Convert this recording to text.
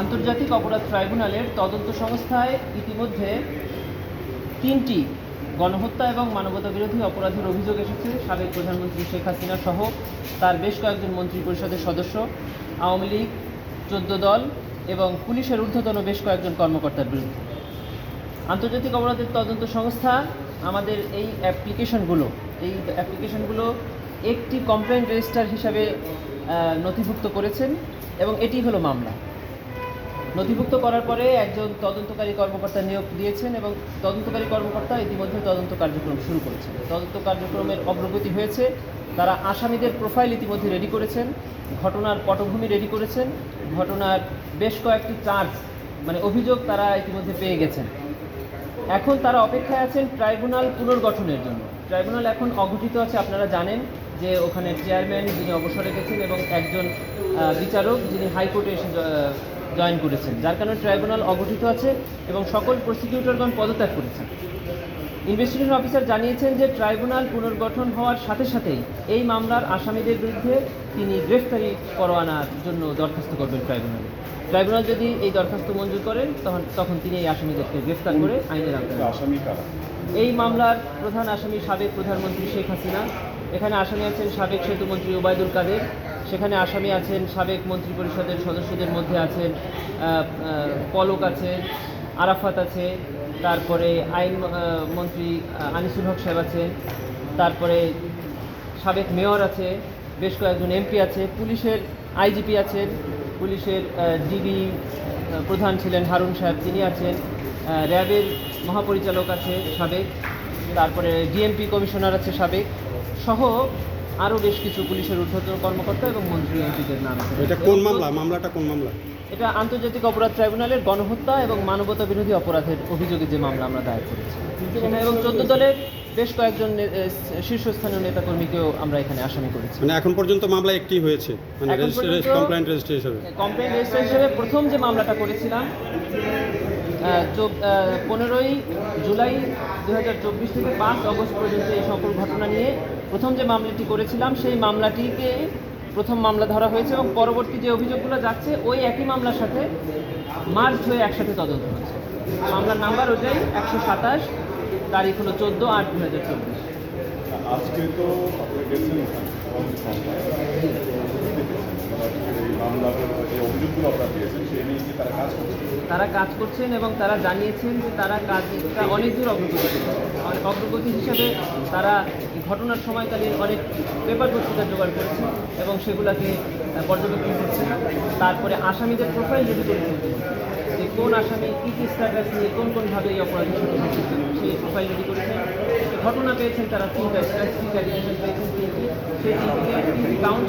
আন্তর্জাতিক অপরাধ ট্রাইব্যুনালের তদন্ত সংস্থায় ইতিমধ্যে তিনটি গণহত্যা এবং মানবতা বিরোধী অপরাধের অভিযোগ এসেছে। সাবেক প্রধানমন্ত্রী শেখ হাসিনা সহ তার বেশ কয়েকজন মন্ত্রী পরিষদের সদস্য, আওয়ামী লীগ, চোদ্দ দল এবং পুলিশের ঊর্ধ্বতন বেশ কয়েকজন কর্মকর্তার বিরুদ্ধে। আন্তর্জাতিক অপরাধের তদন্ত সংস্থা আমাদের এই অ্যাপ্লিকেশনগুলো এই অ্যাপ্লিকেশনগুলো একটি কমপ্লেন রেজিস্টার হিসাবে নথিভুক্ত করেছেন এবং এটি হলো মামলা। নথিভুক্ত করার পরে একজন তদন্তকারী কর্মকর্তা নিয়োগ দিয়েছেন এবং তদন্তকারী কর্মকর্তা ইতিমধ্যে তদন্ত কার্যক্রম শুরু করেছেন। তদন্ত কার্যক্রমের অগ্রগতি হয়েছে। তারা আসামিদের প্রোফাইল ইতিমধ্যে রেডি করেছেন, ঘটনার পটভূমি রেডি করেছেন, ঘটনার বেশ কয়েকটি চার্জ মানে অভিযোগ তারা ইতিমধ্যে পেয়ে গেছেন। এখন তারা অপেক্ষায় আছেন ট্রাইব্যুনাল পুনর্গঠনের জন্য। ট্রাইব্যুনাল এখন অঘটিত আছে, আপনারা জানেন যে ওখানে চেয়ারম্যান যিনি অবসরে গেছেন এবং একজন বিচারক যিনি হাইকোর্টে এসে জয়েন করেছেন যার কারণে ট্রাইব্যুনাল অগঠিত আছে এবং সকল প্রসিকিউটরগণ পদত্যাগ করেছেন। ইনভেস্টিগেশন অফিসার জানিয়েছেন যে ট্রাইব্যুনাল পুনর্গঠন হওয়ার সাথে সাথেই এই মামলার আসামিদের বিরুদ্ধে তিনি গ্রেফতারি পরোয়ানার জন্য দরখাস্ত করবেন ট্রাইব্যুনালে ট্রাইব্যুনাল যদি এই দরখাস্ত মঞ্জুর করেন তখন তখন তিনি এই আসামিদেরকে গ্রেফতার করে আইনের আওতায়। আসামি এই মামলার প্রধান আসামি সাবেক প্রধানমন্ত্রী শেখ হাসিনা এখানে আসামি আছেন সাবেক সেতুমন্ত্রী ওবায়দুল কাদের সেখানে আসামি আছেন সাবেক মন্ত্রী পরিষদের সদস্যদের মধ্যে আছেন পলক আছে আরাফাত আছে তারপরে আইন মন্ত্রী আনিসুল হক সাহেব আছেন তারপরে সাবেক মেয়র আছে, বেশ কয়েকজন এমপি আছে, পুলিশের আইজিপি আছেন, পুলিশের ডিবি প্রধান ছিলেন হারুন সাহেব, তিনি আছেন র্যাবের মহাপরিচালক আছে সাবেক, তারপরে ডিএমপি কমিশনার আছে সাবেক, সহ আরও বেশ কিছু পুলিশের ঊর্ধ্বতন কর্মকর্তা এবং মন্ত্রী এমপিদের নাম এটা কোন মামলা? মামলাটা কোন মামলা? এটা আন্তর্জাতিক অপরাধ ট্রাইব্যুনালের গণহত্যা এবং মানবতা বিরোধী অপরাধের অভিযোগে যে মামলা আমরা দায়ের করেছি। এবং চোদ্দ দলের বেশ কয়েকজন শীর্ষস্থানীয় নেতাকর্মীকেও আমরা এখানে আসামি করেছি। মানে এখন পর্যন্ত মামলা একটি হয়েছে মানে এখন পর্যন্ত- কমপ্লেন্ট রেজিস্ট্রি কমপ্লেন রেজিস্টার হিসেবে প্রথম যে মামলাটা করেছিলাম পনেরোই জুলাই দু হাজার চব্বিশ থেকে পাঁচ অগস্ট পর্যন্ত এই সকল ঘটনা নিয়ে প্রথম যে মামলাটি করেছিলাম সেই মামলাটিকে প্রথম মামলা ধরা হয়েছে এবং পরবর্তী যে অভিযোগগুলো যাচ্ছে ওই একই মামলার সাথে মার্চ হয়ে একসাথে তদন্ত হচ্ছে। মামলার নাম্বার ওটাই একশো সাতাশ তারিখ হলো চোদ্দ আট দু হাজার চব্বিশ। আজকে তো আপনি অভিযোগগুলো আপনারা দিয়েছেন সেই নিয়ে কি তারা কাজ করছে? তারা কাজ করছেন এবং তারা জানিয়েছেন যে তারা কাজটা অনেক দূর অগ্রগতি করেছে। অগ্রগতি হিসাবে তারা ঘটনার সময়কালীন অনেক পেপার পত্রিকা জোগাড় করেছে এবং সেগুলোকে পর্যবেক্ষণ করছে। তারপরে আসামিদের প্রোফাইল রেডি করে যে কোন আসামি কী কী স্ট্যাটাস নিয়ে কোন কোনভাবে এই অপরাধের সাথে সেই প্রোফাইল রেডি করেছেন ঘটনা পেয়েছেন তারা তিনটা স্ট্যাটিস্টিক পেয়েছেন তিনটি। সেই তিনটিকে তিনটি কাউন্ট